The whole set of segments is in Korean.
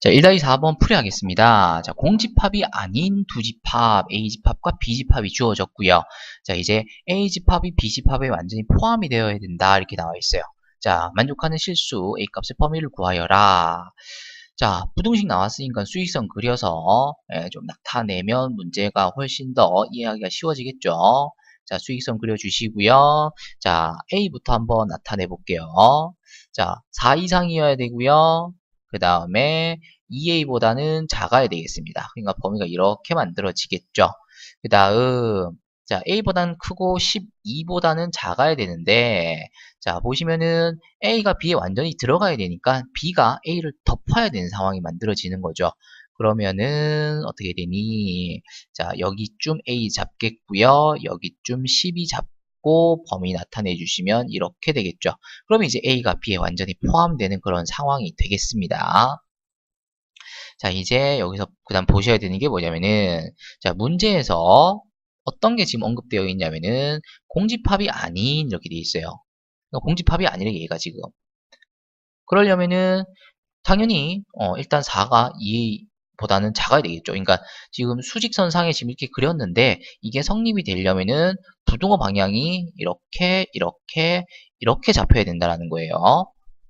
자, 1-4번 풀이하겠습니다. 자, 공집합이 아닌 두집합, A집합과 B집합이 주어졌고요. 자, 이제 A집합이 B집합에 완전히 포함이 되어야 된다. 이렇게 나와 있어요. 자, 만족하는 실수 A값의 범위를 구하여라. 자, 부등식 나왔으니까 수익선 그려서 예, 좀 나타내면 문제가 훨씬 더 이해하기가 쉬워지겠죠. 자, 수익선 그려주시고요. 자, A부터 한번 나타내 볼게요. 자, 4 이상이어야 되고요. 그 다음에 2a보다는 작아야 되겠습니다. 그러니까 범위가 이렇게 만들어지겠죠. 그 다음 자 a보다는 크고 12보다는 작아야 되는데 자 보시면은 a가 b에 완전히 들어가야 되니까 b가 a를 덮어야 되는 상황이 만들어지는 거죠. 그러면은 어떻게 되니 자 여기쯤 a 잡겠고요. 여기쯤 12 잡 고 범위 나타내 주시면 이렇게 되겠죠. 그러면 이제 a가 b에 완전히 포함되는 그런 상황이 되겠습니다. 자, 이제 여기서 그 다음 보셔야 되는 게 뭐냐면은, 자, 문제에서 어떤 게 지금 언급되어 있냐면은, 공집합이 아닌 이렇게 되어 있어요. 그러니까 공집합이 아니래, 얘가 지금. 그러려면은, 당연히, 어, 일단 4가 2 보다는 작아야 되겠죠. 그러니까 지금 수직선상에 지금 이렇게 그렸는데, 이게 성립이 되려면은, 부등호 방향이 이렇게, 이렇게, 이렇게 잡혀야 된다는 거예요.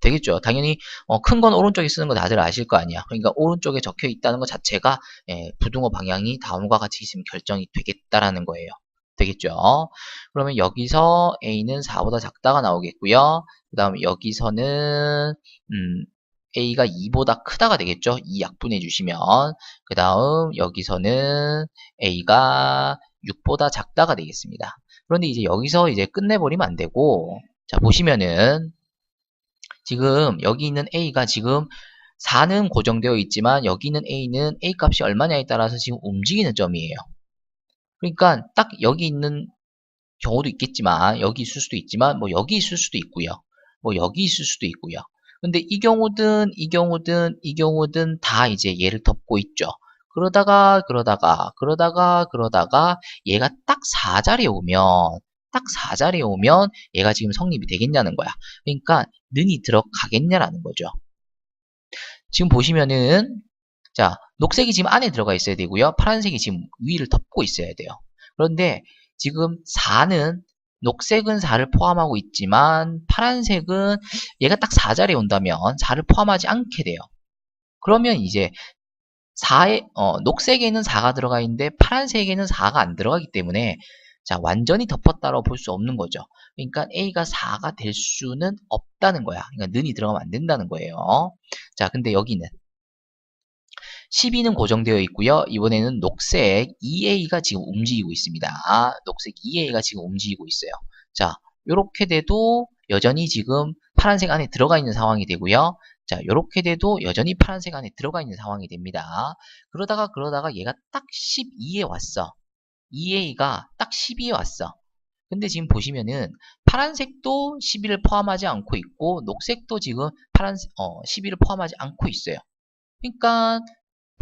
되겠죠. 당연히 어, 큰 건 오른쪽에 쓰는 거 다들 아실 거 아니야. 그러니까 오른쪽에 적혀 있다는 것 자체가 예, 부등호 방향이 다음과 같이 있으면 결정이 되겠다라는 거예요. 되겠죠. 그러면 여기서 A는 4보다 작다가 나오겠고요. 그 다음 여기서는 음, A가 2보다 크다가 되겠죠. 2 약분해 주시면 그 다음 여기서는 A가 6보다 작다가 되겠습니다. 그런데 이제 여기서 이제 끝내버리면 안 되고 자 보시면은 지금 여기 있는 A가 지금 4는 고정되어 있지만 여기 있는 A는 A 값이 얼마냐에 따라서 지금 움직이는 점이에요. 그러니까 딱 여기 있는 경우도 있겠지만 여기 있을 수도 있지만 뭐 여기 있을 수도 있고요. 뭐 여기 있을 수도 있고요. 근데 이 경우든 이 경우든 이 경우든 다 이제 얘를 덮고 있죠. 그러다가 그러다가 그러다가 그러다가 얘가 딱 4자리에 오면 딱 4자리에 오면 얘가 지금 성립이 되겠냐는 거야. 그러니까 는이 들어가겠냐라는 거죠. 지금 보시면은 자 녹색이 지금 안에 들어가 있어야 되고요. 파란색이 지금 위를 덮고 있어야 돼요. 그런데 지금 4는 녹색은 4를 포함하고 있지만 파란색은 얘가 딱 4자리에 온다면 4를 포함하지 않게 돼요. 그러면 이제 4에 어, 녹색에는 4가 들어가 있는데 파란색에는 4가 안 들어가기 때문에 자, 완전히 덮었다고 볼 수 없는 거죠. 그러니까 A가 4가 될 수는 없다는 거야. 그러니까 는이 들어가면 안 된다는 거예요. 자, 근데 여기는 12는 고정되어 있고요. 이번에는 녹색 2A가 지금 움직이고 있습니다. 녹색 2A가 지금 움직이고 있어요. 자, 이렇게 돼도 여전히 지금 파란색 안에 들어가 있는 상황이 되고요. 자, 이렇게 돼도 여전히 파란색 안에 들어가 있는 상황이 됩니다. 그러다가 그러다가 얘가 딱 12에 왔어. 2A가 딱 12에 왔어. 근데 지금 보시면은 파란색도 12를 포함하지 않고 있고 녹색도 지금 파란색 어 12를 포함하지 않고 있어요. 그러니까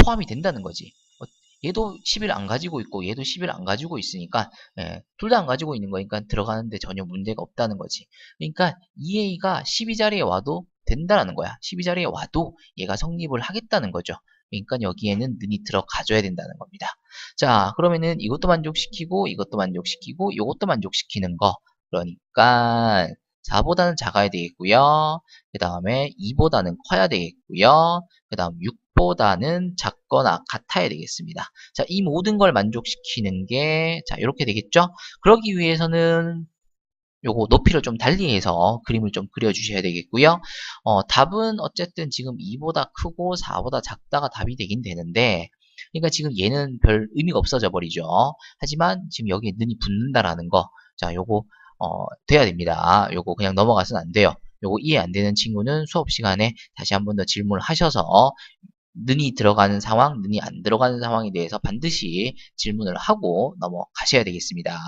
포함이 된다는 거지. 어, 얘도 10일 안 가지고 있고 얘도 10일 안 가지고 있으니까 예, 둘다 안 가지고 있는 거니까 들어가는데 전혀 문제가 없다는 거지. 그러니까 2A가 12자리에 와도 된다는 거야. 12자리에 와도 얘가 성립을 하겠다는 거죠. 그러니까 여기에는 는이 들어가줘야 된다는 겁니다. 자, 그러면은 이것도 만족시키고 이것도 만족시키고 이것도 만족시키는 거. 그러니까 4보다는 작아야 되겠고요. 그 다음에 2보다는 커야 되겠고요. 그 다음 6보다는 작거나 같아야 되겠습니다. 자, 이 모든 걸 만족시키는 게, 자, 이렇게 되겠죠? 그러기 위해서는 요거 높이를 좀 달리 해서 그림을 좀 그려주셔야 되겠고요. 어, 답은 어쨌든 지금 2보다 크고 4보다 작다가 답이 되긴 되는데 그러니까 지금 얘는 별 의미가 없어져 버리죠. 하지만 지금 여기에 는이 붙는다라는 거, 자 요거 어, 돼야 됩니다. 요거 그냥 넘어가서는 안 돼요. 요거 이해 안 되는 친구는 수업 시간에 다시 한 번 더 질문을 하셔서 는이 들어가는 상황, 는이 안 들어가는 상황에 대해서 반드시 질문을 하고 넘어가셔야 되겠습니다.